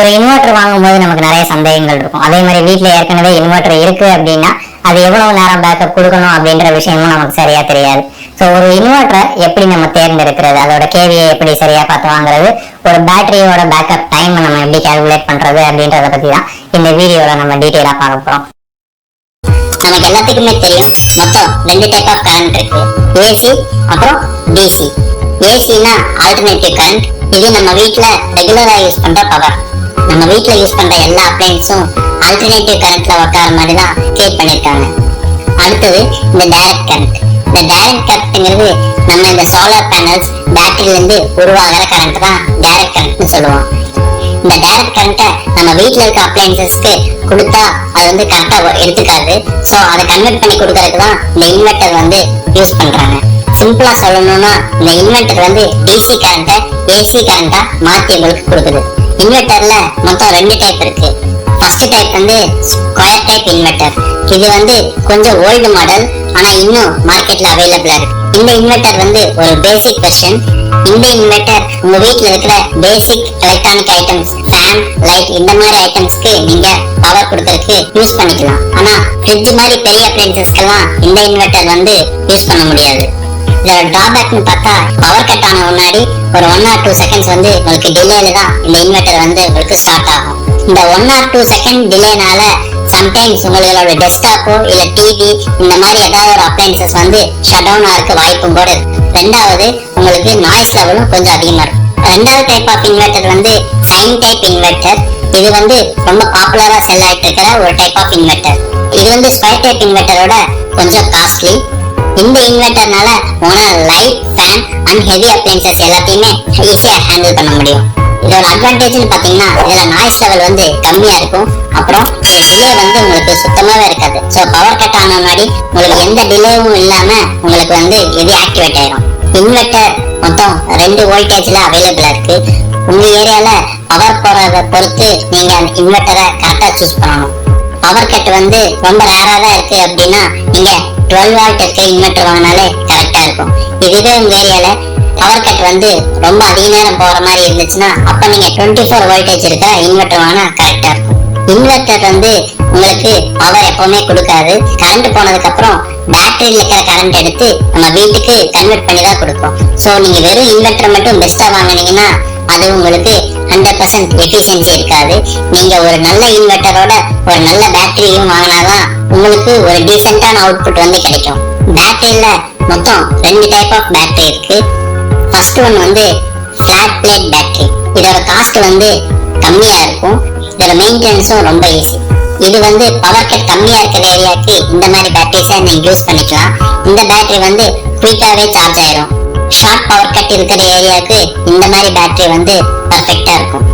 ஒரு இன்வெர்டர் வாங்கும்போது நமக்கு நிறைய சந்தேகங்கள் இருக்கும். அதே மாதிரி வீட்டில் ஏற்கனவே இன்வெர்டர் இருக்கு அப்படின்னா அது எவ்வளவு நேரம் பேக்கப் கொடுக்கணும் அப்படின்ற விஷயமும் நமக்கு சரியா தெரியாது. ஸோ ஒரு இன்வெர்டரை எப்படி நம்ம தேர்ந்தெடுக்கிறது? அதோட கேவியை எப்படி சரியா பார்த்து வாங்குறது? ஒரு பேட்டரியோட பேக்கப் டைம் நம்ம எப்படி கால்குலேட் பண்றது அப்படின்றத பத்தி தான் இந்த வீடியோவில் நம்ம டீட்டெயிலாக பார்க்க போறோம். நமக்கு எல்லாத்துக்குமே தெரியும். மொத்தம் ரெண்டு டைப் ஆஃப் கரண்ட் இருக்கு. ஏசி அப்புறம் டிசி ஏசினா ஆல்டர்னேட்டிவ் கரண்ட் இது நம்ம வீட்டில் ரெகுலரா யூஸ் பண்ற பவர் நம்ம வீட்ல யூஸ் பண்ற எல்லா அப்ளைன்ஸும் ஆல்டர்னேட்டிவ் கரண்ட்ல உட்கார மாதிரி தான் கிரியேட் பண்ணிருக்காங்க. அடுத்தது இந்த டைரக்ட் கரண்ட் இந்த டைரக்ட் கரண்ட்ங்கிறது நம்ம இந்த சோலார் பேனல்ஸ் பேட்டரியில இருந்து உருவாகிற கரண்ட் தான் டைரக்ட் கரண்ட்னு சொல்லுவோம். இந்த டைரக்ட் கரண்ட்டை நம்ம வீட்டில் இருக்க அப்ளையன்சஸ்க்கு கொடுத்தா அது வந்து கரெக்டாக எடுத்துக்காது. ஸோ அதை கன்வெர்ட் பண்ணி கொடுக்கறதுக்கு தான் இந்த இன்வெர்டர் வந்து யூஸ் பண்ணுறாங்க சிம்பிளாக சொல்லணும்னா இந்த இன்வெர்டர் வந்து டிசி கரண்ட்டை ஏசி கரண்ட்டாக மாற்றி உங்களுக்கு கொடுக்குது. இன்வெர்டர்ல மொத்தம் ரெண்டு டைப் இருக்கு. ஃபர்ஸ்ட் டைப் வந்து ஸ்கொயர் டைப் இன்வெர்டர் இது வந்து கொஞ்சம் ஓல்டு மாடல் ஆனா இன்னும் மார்க்கெட்ல அவைலபிளா இருக்கு. இந்த இன்வெர்டர் வந்து ஒரு பேசிக் வெர்ஷன் இந்த இன்வெர்டர் உங்க வீட்ல இருக்கிற basic electronic items fan light இந்த மாதிரி ஐட்டம்ஸ்க்கு நீங்க பவர் கொடுக்கறதுக்கு யூஸ் பண்ணிக்கலாம். ஆனா ஃப்ரிட்ஜ் மாதிரி பெரிய அப்ளைன்சஸ்க்கெல்லாம் இந்த இன்வெர்டர் வந்து யூஸ் பண்ண முடியாது. இதோட டிராபேக்னு பார்த்தா பவர் கட் ஆன முன்னாடி ஒரு ஒன் ஆர் டூ செகண்ட்ஸ் வந்து உங்களுக்கு டிலேல தான் இந்த இன்வெர்டர் வந்து உங்களுக்கு ஸ்டார்ட் ஆகும். இந்த ஒன் ஆர் டூ செகண்ட் டிலேனால சம்டைம்ஸ் உங்களோட டெஸ்க்டாப்போ இல்ல டிவி இந்த மாதிரி ஏதாவது ஒரு அப்ளைன்சஸ் வந்து ஷட் டவுன் ஆக வாய்ப்பும் கூட இருக்கு. ரெண்டாவது உங்களுக்கு நாய்ஸ் லெவலும் கொஞ்சம் அதிகமா இருக்கும். ரெண்டாவது டைப் ஆஃப் இன்வெர்டர் வந்து சைன் டைப் இன்வெர்டர் இது வந்து ரொம்ப பாப்புலரா செல் ஆயிட்டு இருக்கிற ஒரு டைப் ஆஃப் இன்வெர்டர் இது வந்து ஸ்கொயர் டைப் இன்வெர்டரோட கொஞ்சம் காஸ்ட்லி இந்த இன்வெர்டர்னால உங்களால் light fan and heavy appliances எல்லாத்தையுமே ஈஸியாக ஹேண்டில் பண்ண முடியும். இதோட அட்வான்டேஜ்னு பாத்தீங்கன்னா இதில் நாய்ஸ் லெவல் வந்து கம்மியா இருக்கும். அப்புறம் டிலே வந்து உங்களுக்கு சுத்தமாவே இருக்காது. ஸோ பவர் கட் ஆன முன்னாடி உங்களுக்கு எந்த டிலேவும் இல்லாம உங்களுக்கு வந்து இது ஆக்டிவேட் ஆயிடும் இன்வெர்டர் மொத்தம் ரெண்டு வோல்டேஜ்ல அவைலபிளா இருக்கு. உங்க ஏரியால பவர் போறத பொறுத்து நீங்க அந்த இன்வெர்டரை கரெக்டா சூஸ் பண்ணணும். பவர் கட் வந்து ரொம்ப ரேரா தான் இருக்கு அப்படின்னா நீங்க டுவெல் வால்ட் இருக்க இன்வெர்டர் வாங்கினாலே கரெக்டாக இருக்கும். இதுவே உங்கள் ஏரியாவில் பவர் கட் வந்து ரொம்ப அதிக நேரம் போகிற மாதிரி இருந்துச்சுன்னா அப்போ நீங்கள் டுவெண்ட்டி ஃபோர் வோல்டேஜ் இருக்கிற இன்வெர்டர் வாங்கினா கரெக்டாக இருக்கும். இன்வெர்டர் வந்து உங்களுக்கு பவர் எப்பவுமே கொடுக்காது. கரண்ட் போனதுக்கு அப்புறம் பேட்டரியில் இருக்கிற கரண்ட் எடுத்து நம்ம வீட்டுக்கு கன்வெர்ட் பண்ணி தான் கொடுக்கும் ஸோ நீங்கள் வெறும் இன்வெர்டர் மட்டும் பெஸ்ட்டாக வாங்கினீங்கன்னா அது உங்களுக்கு ஹண்ட்ரட் பர்சன்ட் எஃபிஷியன்சி இருக்காது. நீங்க ஒரு நல்ல இன்வெர்டரோட ஒரு நல்ல பேட்டரியும் வாங்கினாதான் உங்களுக்கு ஒரு டீசென்டான அவுட்புட் வந்து கிடைக்கும். பேட்டரியில மொத்தம் ரெண்டு டைப் ஆஃப் பேட்டரி இருக்கு. ஃபர்ஸ்ட் ஒன் வந்து ஃபிளாட் பிளேட் பேட்டரி இதோட காஸ்ட் வந்து கம்மியா இருக்கும். இதோட மெயின்டெனன்ஸும் ரொம்ப ஈஸி இது வந்து பவர் கட் கம்மியா இருக்கிற ஏரியாக்கு இந்த மாதிரி பேட்டரிஸை நீங்க யூஸ் பண்ணிக்கலாம். இந்த பேட்டரி வந்து குயிக்காவே சார்ஜ் ஆயிரும். ஷார்ட் பவர் கட் இருக்கிற ஏரியாவுக்கு இந்த மாதிரி பேட்டரி வந்து பர்ஃபெக்டா இருக்கும்.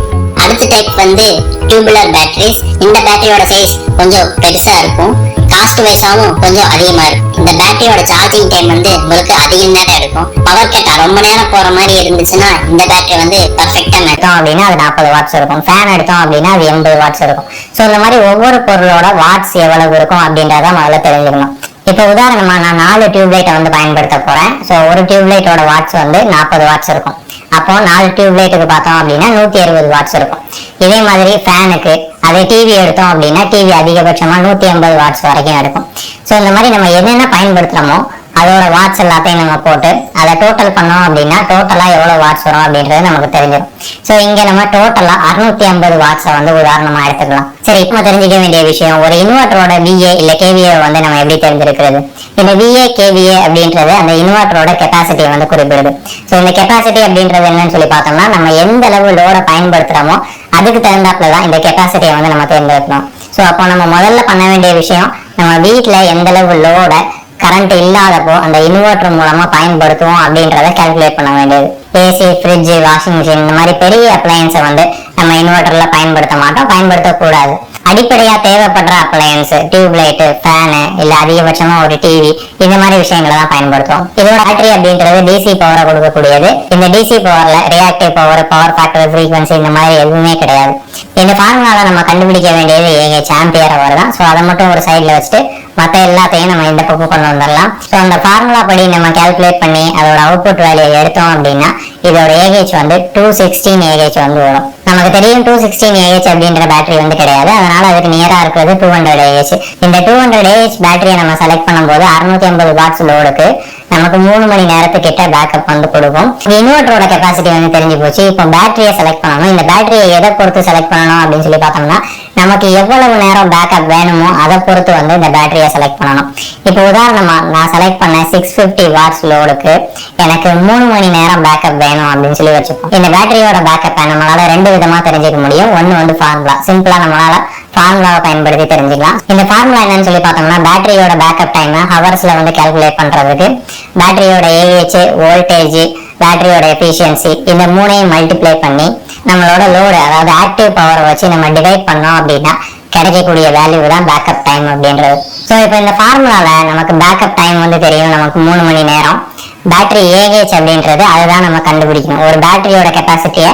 அடுத்த டைப் வந்து டியூபுலர் பேட்டரிஸ் இந்த பேட்டரியோட சைஸ் கொஞ்சம் பெருசா இருக்கும். காஸ்ட் வைஸாவும் கொஞ்சம் அதிகமா இருக்கும். இந்த பேட்டரியோட சார்ஜிங் டைம் வந்து உங்களுக்கு அதிகம் நேரம் எடுக்கும் பவர் கட் ரொம்ப நேரம் போற மாதிரி இருந்துச்சுன்னா இந்த பேட்டரி வந்து பர்ஃபெக்டா எடுத்தோம் அப்படின்னா அது நாற்பது வாட்ஸ் இருக்கும். ஃபேன் எடுத்தோம் அப்படின்னா அது எண்பது வாட்ஸ் இருக்கும். ஸோ இந்த மாதிரி ஒவ்வொரு பொருளோட வாட்ஸ் எவ்வளவு இருக்கும் அப்படின்றத முதல்ல தெரிஞ்சுக்கணும். இப்போ உதாரணமா நான் நாலு டியூப்லைட்டை வந்து பயன்படுத்த போறேன். ஸோ ஒரு டியூப்லைட்டோட வாட்ஸ் வந்து நாற்பது வாட்ஸ் இருக்கும். அப்போ நாலு டியூப்லைட்டுக்கு பார்த்தோம் அப்படின்னா நூத்தி அறுபது வாட்ஸ் இருக்கும். இதே மாதிரி ஃபேனுக்கு அதே டிவி எடுத்தோம் அப்படின்னா டிவி அதிகபட்சமா நூத்தி ஐம்பது வாட்ஸ் வரைக்கும் எடுக்கும். ஸோ இந்த மாதிரி நம்ம என்னென்ன பயன்படுத்துகிறோமோ அதோட வாட்ஸ் எல்லாத்தையும் நம்ம போட்டு அதை டோட்டல் பண்ணோம் அப்படின்னா டோட்டலா எவ்வளவு வாட்ஸ் வரும் அப்படின்றது நமக்கு தெரிஞ்சிடும் ஸோ இங்க நம்ம டோட்டலா அறுநூத்தி ஐம்பது வாட்ஸை வந்து உதாரணமா எடுத்துக்கலாம். சரி இப்போ தெரிஞ்சுக்க வேண்டிய விஷயம் ஒரு இன்வெர்டரோட விஏ இல்ல கேவிஏ வந்து நம்ம எப்படி தெரிஞ்சிருக்கிறது? இந்த விஏ கேவிஏ அப்படின்றது அந்த இன்வெர்டரோட கெப்பாசிட்டியை வந்து குறிப்பிடுது. ஸோ இந்த கெப்பாசிட்டி அப்படின்றது என்னன்னு சொல்லி பார்த்தோம்னா நம்ம எந்த அளவு லோடை பயன்படுத்துறோமோ அதுக்கு தகுந்தாப்புல தான் இந்த கெப்பாசிட்டியை வந்து நம்ம தேர்ந்தெடுக்கணும். ஸோ அப்போ நம்ம முதல்ல பண்ண வேண்டிய விஷயம் நம்ம வீட்டில் எந்த அளவு லோடை கரண்ட் இல்லாதப்போ அந்த இன்வெர்டர் மூலமா பயன்படுத்துவோம் அப்படின்றத கால்குலேட் பண்ண வேண்டியது. ஏசி ஃப்ரிட்ஜ் வாஷிங் மிஷின் இந்த மாதிரி பெரிய அப்ளையன்ஸை வந்து நம்ம இன்வெர்டர்ல பயன்படுத்த மாட்டோம் பயன்படுத்தக்கூடாது. அடிப்படையா தேவைப்படுற அப்ளையன்ஸ் டியூப் லைட்டு ஃபேனு இல்ல அதிகபட்சமா ஒரு டிவி இந்த மாதிரி விஷயங்களை தான் பயன்படுத்துவோம். இதோட பேட்டரி அப்படின்றது டிசி பவரை கொடுக்கக்கூடியது. இந்த DC பவர்ல reactive power power factor frequency இந்த மாதிரி எதுவுமே கிடையாது. இந்த ஃபார்முலாவை நம்ம கண்டுபிடிக்க வேண்டியது ஏக சாம்பியர் அவர் தான். ஸோ அதை மட்டும் ஒரு சைடில் வச்சுட்டு மற்ற எல்லாத்தையும் நம்ம இந்த பக்கம் கொண்டு வந்துடலாம். ஸோ அந்த ஃபார்முலா படி நம்ம கால்குலேட் பண்ணி அதோட அவுட்புட் வேல்யூ எடுத்தோம் அப்படின்னா இதோட ஏஹெச் வந்து டூ சிக்ஸ்டீன் ஏஹெச் வந்து வரும். நமக்கு தெரியும் டூ சிக்ஸ்டீன் ஏஹெச் அப்படின்ற பேட்டரி வந்து கிடையாது. அதனால அதுக்கு நியராக இருக்கிறது டூ ஹண்ட்ரட் ஏஹெச் இந்த டூ ஹண்ட்ரட் ஏஹெச் பேட்டரியை நம்ம செலக்ட் பண்ணும்போது அறுநூத்தி ஐம்பது வாட்ஸ் லோடுக்கு நமக்கு மூணு மணி நேரத்துக்கிட்ட பேக்கப் வந்து கொடுக்கும். இன்வெர்டரோட கெப்பாசிட்டி வந்து தெரிஞ்சு போச்சு. இப்போ பேட்டரியை செலக்ட் பண்ணணும். இந்த பேட்டரியை எதை பொறுத்து செலக்ட் பண்ணணும் அப்படின்னு சொல்லி பார்த்தோம்னா நமக்கு எவ்வளவு நேரம் பேக்கப் வேணுமோ அதை பொறுத்து வந்து இந்த பேட்டரியை செலக்ட் பண்ணணும். இப்போ உதாரணமா நான் செலக்ட் பண்ண சிக்ஸ் ஃபிஃப்டி வாட்ஸ் லோடுக்கு எனக்கு மூணு மணி நேரம் பேக்கப் வேணும் அப்படின்னு சொல்லி வச்சுப்போம். இந்த பேட்டரியோட பேக்கப்பை நம்மளால ரெண்டு விதமா தெரிஞ்சுக்க முடியும். ஒன்னு வந்து ஃபார்முலா சிம்பிளா நம்மளால ஃபார்முலாவை பயன்படுத்தி தெரிஞ்சுக்கலாம். இந்த ஃபார்முலா என்னன்னு சொல்லி பார்த்தோம்னா பேட்டரியோட பேக்கப் டைம் ஹவர்ஸ்ல வந்து கால்குலேட் பண்றதுக்கு பேட்டரியோட ஏஹெச் வோல்டேஜ் பேட்டரியோட எஃபிஷியன்சி இந்த மூணையும் மல்டிப்ளை பண்ணி நம்மளோட லோடு அதாவது ஆக்டிவ் பவரை வச்சு நம்ம டிவைட் பண்ணோம் அப்படின்னா கிடைக்கக்கூடிய வேல்யூ தான் பேக்கப் டைம் அப்படின்றது. ஸோ இப்போ இந்த ஃபார்முலாவில் நமக்கு பேக்கப் டைம் வந்து தெரியும். நமக்கு மூணு மணி நேரம். பேட்டரி ஏஹெச் அப்படின்றது அதுதான் நம்ம கண்டுபிடிக்கணும். ஒரு பேட்டரியோட கெப்பாசிட்டியை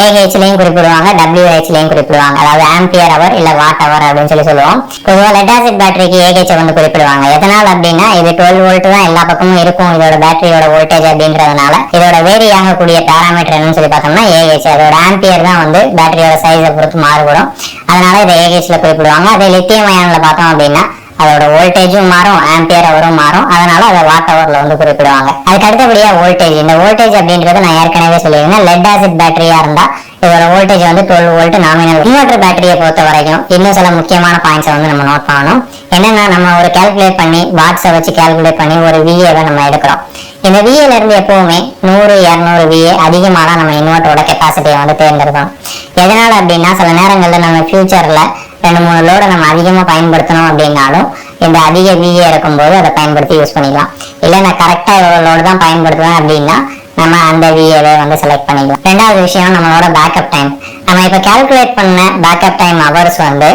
ஏஹெச்லையும் குறிப்பிடுவாங்க டபிள்யூஹெச்லையும் குறிப்பிடுவாங்க. அதாவது ஆம்பியர் அவர் இல்ல வாட் அவர் அப்படின்னு சொல்லி சொல்லுவோம். பொதுவாக லெட் ஆசிட் பேட்டரிக்கு ஏஹெச் வந்து குறிப்பிடுவாங்க. எதனால் அப்படின்னா இது டுவெல் வோல்ட் தான் எல்லா பக்கமும் இருக்கும். இதோட பேட்டரியோட வோல்டேஜ் அப்படின்றதுனால இதோட வேரி ஆகக்கூடிய பேராமீட்டர் என்னன்னு சொல்லி பார்த்தோம்னா ஏஹெச் அதோட ஆம்பியர் தான் வந்து பேட்டரியோட சைஸை பொறுத்து மாறுபடும். அதனால இதை ஏஹெச்ல குறிப்பிடுவாங்க. அதே லித்தியம் அயனில் பார்த்தோம் அப்படின்னா அதோட வோல்டேஜும் மாறும் ஆம்பியர் அவரும் மாறும். அதனால அதை வாட் ஹவர்ல வந்து குறிப்பிடுவாங்க. அதுக்கு அடுத்தபடியா வோல்டேஜ் இந்த வோல்டேஜ் அப்படின்றது நான் ஏற்கனவே சொல்லியிருந்தேன். லெட் ஆசிட் பேட்டரியா இருந்தா இதோட வோல்டேஜ் வந்து டுவெல் வோல்ட் நாமினல் இன்வெர்டர் பேட்டரியை பொறுத்த வரைக்கும் இன்னும் சில முக்கியமான பாயிண்ட்ஸை வந்து நம்ம நோட் பண்ணணும். என்னன்னா நம்ம ஒரு கால்குலேட் பண்ணி வாட்ஸை வச்சு கால்குலேட் பண்ணி ஒரு விஏவை நம்ம எடுக்கிறோம். இந்த விஏல இருந்து எப்பவுமே நூறு இரநூறு விஏ அதிகமாக நம்ம இன்வெர்ட்டரோட கெப்பாசிட்டியை வந்து தேர்ந்தெடுக்கணும். எதனால அப்படின்னா சில நேரங்களில் நம்ம ஃபியூச்சர்ல ரெண்டு மூணு லோடை நம்ம அதிகமாக பயன்படுத்தணும் அப்படின்னாலும் இந்த அதிக விஏ இருக்கும்போது அதை பயன்படுத்தி யூஸ் பண்ணிக்கலாம். இல்லை நான் கரெக்டாக இவ்வளோ லோடு தான் பயன்படுத்துவேன் அப்படின்னா நம்ம அந்த விஏவை வந்து செலக்ட் பண்ணிக்கலாம். ரெண்டாவது விஷயம் நம்மளோட பேக்கப் டைம் நம்ம இப்போ கால்குலேட் பண்ண பேக்கப் டைம் ஹவர்ஸ் வந்து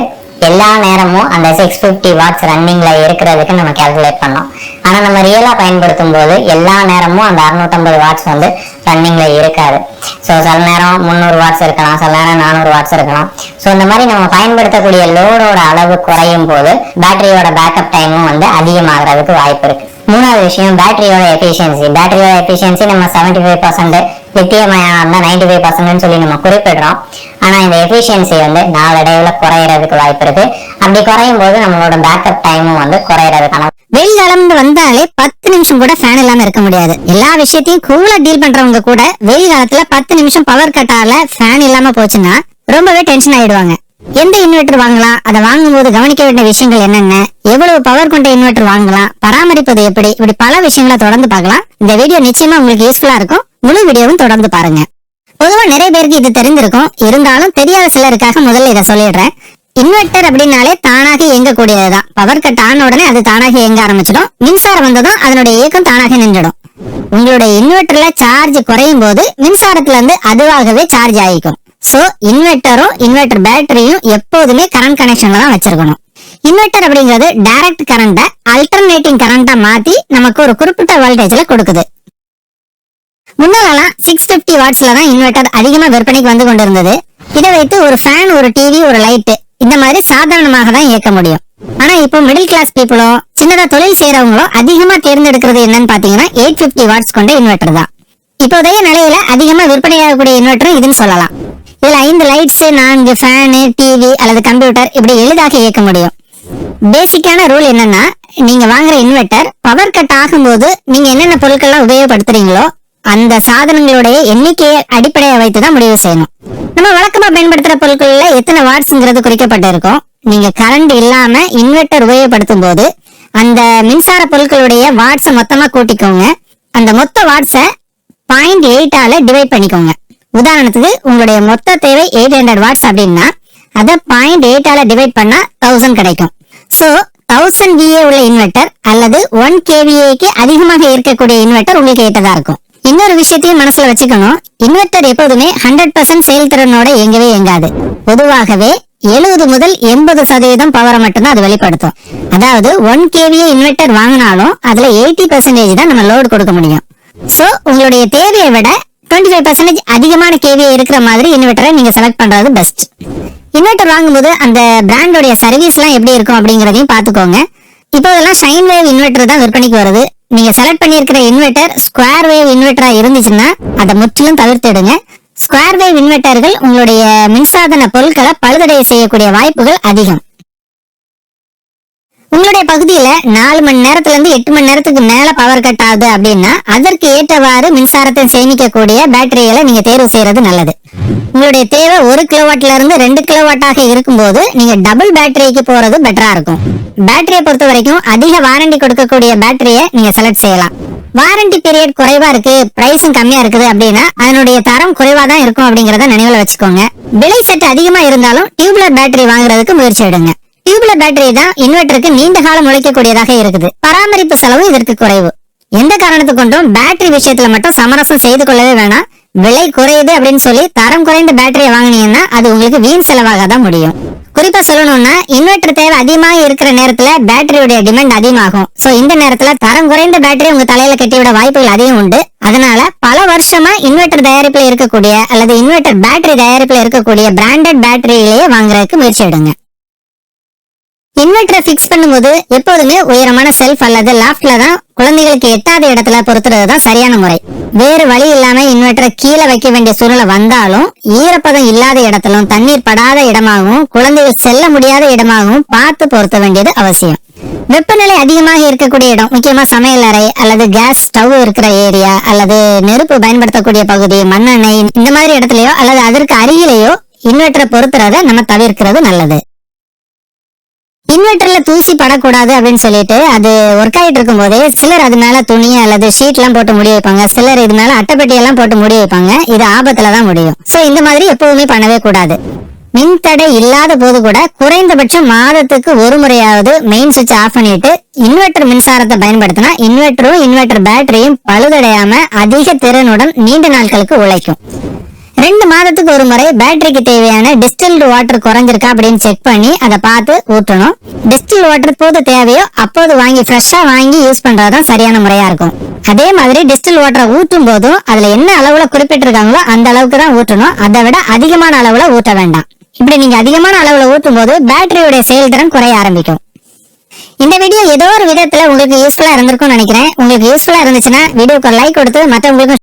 எல்லா நேரமும் அந்த சிக்ஸ் ஃபிஃப்டி வாட்ஸ் ரன்னிங்ல இருக்கிறதுக்கு நம்ம கேல்குலேட் பண்ணோம் ஆனா நம்ம ரியலா பயன்படுத்தும் போது எல்லா நேரமும் அந்த அறுநூத்தம்பது வாட்ஸ் வந்து ரன்னிங்ல இருக்காது. ஸோ சில நேரம் முந்நூறு வாட்ஸ் இருக்கலாம் சில நேரம் நானூறு வாட்ஸ் இருக்கலாம். ஸோ இந்த மாதிரி நம்ம பயன்படுத்தக்கூடிய லோடோட அளவு குறையும் போது பேட்டரியோட பேக்கப் டைமும் வந்து அதிகமாகிறதுக்கு வாய்ப்பு இருக்கு. மூணாவது விஷயம் பேட்டரியோட எஃபிஷியன்சி பேட்டரியோட எஃபிஷியன்சி நம்ம செவன்டி ஃபைவ் பர்சன்ட் லித்தியமயம் நைன்டி ஃபைவ் பர்சன்ட்னு சொல்லி நம்ம குறிப்பிடுறோம். ஆனா இந்த எஃபிஷியன்சி வந்து நாளடைவில் குறையிறதுக்கு வாய்ப்பு இருக்கு. அப்படி குறையும் போது நம்மளோட பேக்கப் டைமும் வந்து குறையிறதுக்கான வெயில் காலம்னு வந்தாலே பத்து நிமிஷம் கூட ஃபேன் இல்லாம இருக்க முடியாது. எல்லா விஷயத்தையும் கூலா டீல் பண்றவங்க கூட வெயில் காலத்துல பத்து நிமிஷம் பவர் கட்டால ஃபேன் இல்லாம போச்சுன்னா ரொம்பவே டென்ஷன் ஆயிடுவாங்க. எந்த இன்வெர்டர் வாங்கலாம்? அதை வாங்கும்போது கவனிக்க வேண்டிய விஷயங்கள் என்னென்ன? எவ்வளவு பவர் கொண்ட இன்வெர்டர் வாங்கலாம்? பராமரிப்பது எப்படி? இப்படி பல விஷயங்களை தொடர்ந்து பார்க்கலாம். இந்த வீடியோ நிச்சயமா உங்களுக்கு யூஸ்ஃபுல்லா இருக்கும். முழு வீடியோவும் தொடர்ந்து பாருங்க. பொதுவா நிறைய பேருக்கு இது தெரிந்திருக்கும் இருந்தாலும் தெரியாத சிலருக்காக முதல்ல இதை சொல்லிடுறேன். இன்வெர்டர் அப்படின்னாலே தானாக இயங்கக்கூடியதுதான். பவர் கட் ஆன உடனே அது தானாக இயங்க ஆரம்பிச்சிடும். மின்சாரம் வந்ததும் அதனுடைய இயக்கம் தானாக நின்றுடும். உங்களுடைய இன்வெர்டர்ல சார்ஜ் குறையும் போது மின்சாரத்துல இருந்து அதுவாகவே சார்ஜ் ஆகிக்கும். சோ இன்வெர்டரும் இன்வெர்டர் பேட்டரியும் எப்போதுமே கரண்ட் கனெக்ஷன்ல தான் வச்சிருக்கணும். இன்வெர்டர் அப்படிங்கிறது டைரக்ட் கரண்ட அல்டர்னேட்டிங் கரண்டா மாத்தி நமக்கு ஒரு குறிப்பிட்ட வோல்டேஜ்ல கொடுக்குது. முன்னாலலாம் சிக்ஸ் பிப்டி வாட்ஸ்ல தான் இன்வெர்டர் அதிகமா விற்பனைக்கு வந்து கொண்டிருந்தது. இதை வைத்து ஒரு ஃபேன் ஒரு டிவி ஒரு லைட் இந்த மாதிரி சாதாரணமாக தான் இயக்க முடியும். ஆனா இப்போ மிடில் கிளாஸ் பீப்புளோ சின்னதா தொழில் செய்யறவங்களோ அதிகமா தேர்ந்தெடுக்கிறது என்னன்னு பாத்தீங்கன்னா எயிட் பிப்டி வாட்ஸ் கொண்ட இன்வெர்டர் தான். இப்போதைய நிலையில அதிகமா விற்பனையாகக்கூடிய இன்வெர்டர் இதுன்னு சொல்லலாம். இதுல ஐந்து லைட்ஸ் நான்கு ஃபேனு டிவி அல்லது கம்ப்யூட்டர் இப்படி எளிதாக இயக்க முடியும். பேசிக்கான ரூல் என்னன்னா நீங்க வாங்குற இன்வெர்டர் பவர் கட் ஆகும்போது நீங்க என்னென்ன பொருட்கள்லாம் உபயோகப்படுத்துறீங்களோ அந்த சாதனங்களுடைய எண்ணிக்கையை அடிப்படையை வைத்து தான் முடிவு செய்யணும். நம்ம வழக்கமா பயன்படுத்துற பொருட்கள்ல எத்தனை வாட்ஸ்ங்கிறது குறிக்கப்பட்டிருக்கும். நீங்க கரண்ட் இல்லாம இன்வெர்டர் உபயோகப்படுத்தும் போது அந்த மின்சார பொருட்களுடைய வாட்ஸ மொத்தமா கூட்டிக்கோங்க. அந்த மொத்த வாட்ஸ பாயிண்ட் எயிட்டால டிவைட் பண்ணிக்கோங்க. உதாரணத்துக்கு உங்களுடைய மொத்த தேவை எயிட் ஹண்ட்ரட் வாட்ஸ் அப்படின்னா அதை பாயிண்ட் எயிட்டால டிவைட் பண்ணா தௌசண்ட் கிடைக்கும். சோ தௌசண்ட் விஏ உள்ள இன்வெர்டர் அல்லது ஒன் கேவிஏக்கு அதிகமாக இருக்கக்கூடிய இன்வெர்டர் உங்களுக்கு ஏற்றதா இருக்கும். இன்னொரு விஷயத்தையும் மனசுல வச்சுக்கணும். இன்வெர்டர் எப்போதுமே ஹண்ட்ரட் பர்சன்ட் செயல்திறனோட இயங்கவே இயங்காது. பொதுவாகவே எழுபது முதல் எண்பது சதவீதம் பவரை மட்டும்தான் அது வெளிப்படுத்தும். அதாவது ஒன் கேவிஏ இன்வெர்டர் வாங்கினாலும் அதுல எயிட்டி பர்சன்டேஜ் தான் நம்ம லோடு கொடுக்க முடியும். சோ உங்களுடைய தேவையை விட டுவெண்ட்டி ஃபைவ் பர்சன்டேஜ் அதிகமான கேவிஏ இருக்கிற மாதிரி இன்வெர்டரை நீங்க செலக்ட் பண்றது பெஸ்ட் இன்வெர்டர் வாங்கும்போது அந்த பிராண்டோடைய சர்வீஸ்லாம் எப்படி இருக்கும் அப்படிங்கறதையும் பார்த்துக்கோங்க. இப்போ இதெல்லாம் ஷைன் வேவ் இன்வெர்டர் தான் விற்பனைக்கு வருது. நீங்க செலக்ட் பண்ணியிருக்கிற இன்வெர்டர் ஸ்கொயர் வேவ் இன்வெர்டரா இருந்துச்சுன்னா அதை முற்றிலும் தவிர்த்துடுங்க. ஸ்கொயர் வேவ் இன்வெர்டர்கள் உங்களுடைய மின்சாதன பொருட்களை பழுதடைய செய்யக்கூடிய வாய்ப்புகள் அதிகம். உங்களுடைய பகுதியில நாலு மணி நேரத்துல இருந்து எட்டு மணி நேரத்துக்கு மேல பவர் கட் ஆகுது அப்படின்னா அதற்கு ஏற்றவாறு மின்சாரத்தை சேமிக்கக்கூடிய பேட்டரிகளை நீங்க தேர்வு செய்யறது நல்லது. உங்களுடைய தேவை ஒரு கிலோவாட்ல இருந்து ரெண்டு கிலோவாட்டாக இருக்கும்போது நீங்க டபுள் பேட்டரிக்கு போறது பெட்டரா இருக்கும். பேட்டரியை பொறுத்த வரைக்கும் அதிக வாரண்டி கொடுக்கக்கூடிய பேட்டரியை நீங்க செலக்ட் செய்யலாம். வாரண்டி பீரியட் குறைவா இருக்கு பிரைஸும் கம்மியா இருக்குது அப்படின்னா அதனுடைய தரம் குறைவா தான் இருக்கும் அப்படிங்கறத நினைவுல வச்சுக்கோங்க. விலை சற்று அதிகமா இருந்தாலும் டியூப்லர் பேட்டரி வாங்குறதுக்கு முயற்சி எடுங்க. டியூப்லர் பேட்டரி தான் இன்வெர்டருக்கு நீண்ட காலம் உழைக்கக்கூடியதாக இருக்குது. பராமரிப்பு செலவு இதற்கு குறைவு. எந்த காரணத்து கொண்டும் பேட்டரி விஷயத்துல மட்டும் சமரசம் செய்து கொள்ளவே வேணாம். விலை குறையுது அப்படின்னு சொல்லி தரம் குறைந்த பேட்டரியை வாங்குனீங்கன்னா அது உங்களுக்கு வீண் செலவாக தான் முடியும். குறிப்பா சொல்லணும்னா இன்வெர்டர் தேவை அதிகமாக இருக்கிற நேரத்துல பேட்டரியுடைய டிமாண்ட் அதிகமாகும். சோ இந்த நேரத்துல தரம் குறைந்த பேட்டரி உங்க தலையில கட்டிவிட வாய்ப்புகள் அதிகம் உண்டு. அதனால பல வருஷமா இன்வெர்டர் தயாரிப்புல இருக்கக்கூடிய அல்லது இன்வெர்டர் பேட்டரி தயாரிப்புல இருக்கக்கூடிய பிராண்டட் பேட்டரியிலேயே வாங்குறதுக்கு முயற்சி எடுங்க. இன்வெர்டரை ஃபிக்ஸ் பண்ணும்போது எப்போதுமே உயரமான செல்ஃப் அல்லது லாஃப்ட்ல தான் குழந்தைகளுக்கு எட்டாத இடத்துல பொருத்துறது தான் சரியான முறை. வேறு வழி இல்லாம இன்வெர்டரை கீழே வைக்க வேண்டிய சூழ்நிலை வந்தாலும் ஈரப்பதம் இல்லாத இடத்திலும் தண்ணீர் படாத இடமாகவும் குழந்தைகள் செல்ல முடியாத இடமாகவும் பார்த்து பொருத்த வேண்டியது அவசியம். வெப்பநிலை அதிகமாக இருக்கக்கூடிய இடம் முக்கியமா சமையல் அறை அல்லது கேஸ் ஸ்டவ் இருக்கிற ஏரியா அல்லது நெருப்பு பயன்படுத்தக்கூடிய பகுதி மண்ணெண்ணெய் இந்த மாதிரி இடத்துலயோ அல்லது அதற்கு அருகிலேயோ இன்வெர்டரை பொருத்துறத நம்ம தவிர்க்கிறது நல்லது. இன்வெர்டர்ல தூசி படக்கூடாது அப்படின்னு சொல்லிட்டு அது ஒர்க் ஆயிட்டு இருக்கும் போதே சிலர் அது மேல துணி அல்லது ஷீட் எல்லாம் போட்டு முடி வைப்பாங்க. சிலர் இது மேல அட்டைப்பெட்டி எல்லாம் போட்டு முடி வைப்பாங்க. இது ஆபத்துல தான் முடியும். சோ இந்த மாதிரி எப்பவுமே பண்ணவே கூடாது. மின்தடை இல்லாத போது கூட குறைந்தபட்சம் மாதத்துக்கு ஒரு முறையாவது மெயின் சுவிட்ச் ஆஃப் பண்ணிட்டு இன்வெர்டர் மின்சாரத்தை பயன்படுத்தினா இன்வெர்டரும் இன்வெர்டர் பேட்டரியும் பழுதடையாம அதிக திறனுடன் நீண்ட நாட்களுக்கு உழைக்கும். ரெண்டு மாதத்துக்கு ஒரு முறை பேட்டரிக்கு தேவையான டிஸ்டில்டு வாட்டர் குறைஞ்சிருக்கா அப்படின்னு செக் பண்ணி அதை பார்த்து ஊற்றணும் டிஸ்டில் வாட்டர் போது தேவையோ அப்போது வாங்கி ஃப்ரெஷ்ஷாக வாங்கி யூஸ் பண்றதுதான் சரியான முறையா இருக்கும். அதே மாதிரி டிஸ்டில் வாட்டரை ஊற்றும் போதும் அதுல என்ன அளவுல குறிப்பிட்டிருக்காங்களோ அந்த அளவுக்கு தான் ஊற்றணும். அதை விட அதிகமான அளவுல ஊற்ற வேண்டாம். இப்படி நீங்க அதிகமான அளவுல ஊற்றும் போது பேட்டரியுடைய செயல்திறன் குறைய ஆரம்பிக்கும். இந்த வீடியோ ஏதோ ஒரு விதத்துல உங்களுக்கு யூஸ்ஃபுல்லா இருந்திருக்கும்னு நினைக்கிறேன். உங்களுக்கு யூஸ்ஃபுல்லா இருந்துச்சுன்னா வீடியோக்கு லைக் கொடுத்து மற்றவங்களுக்கும்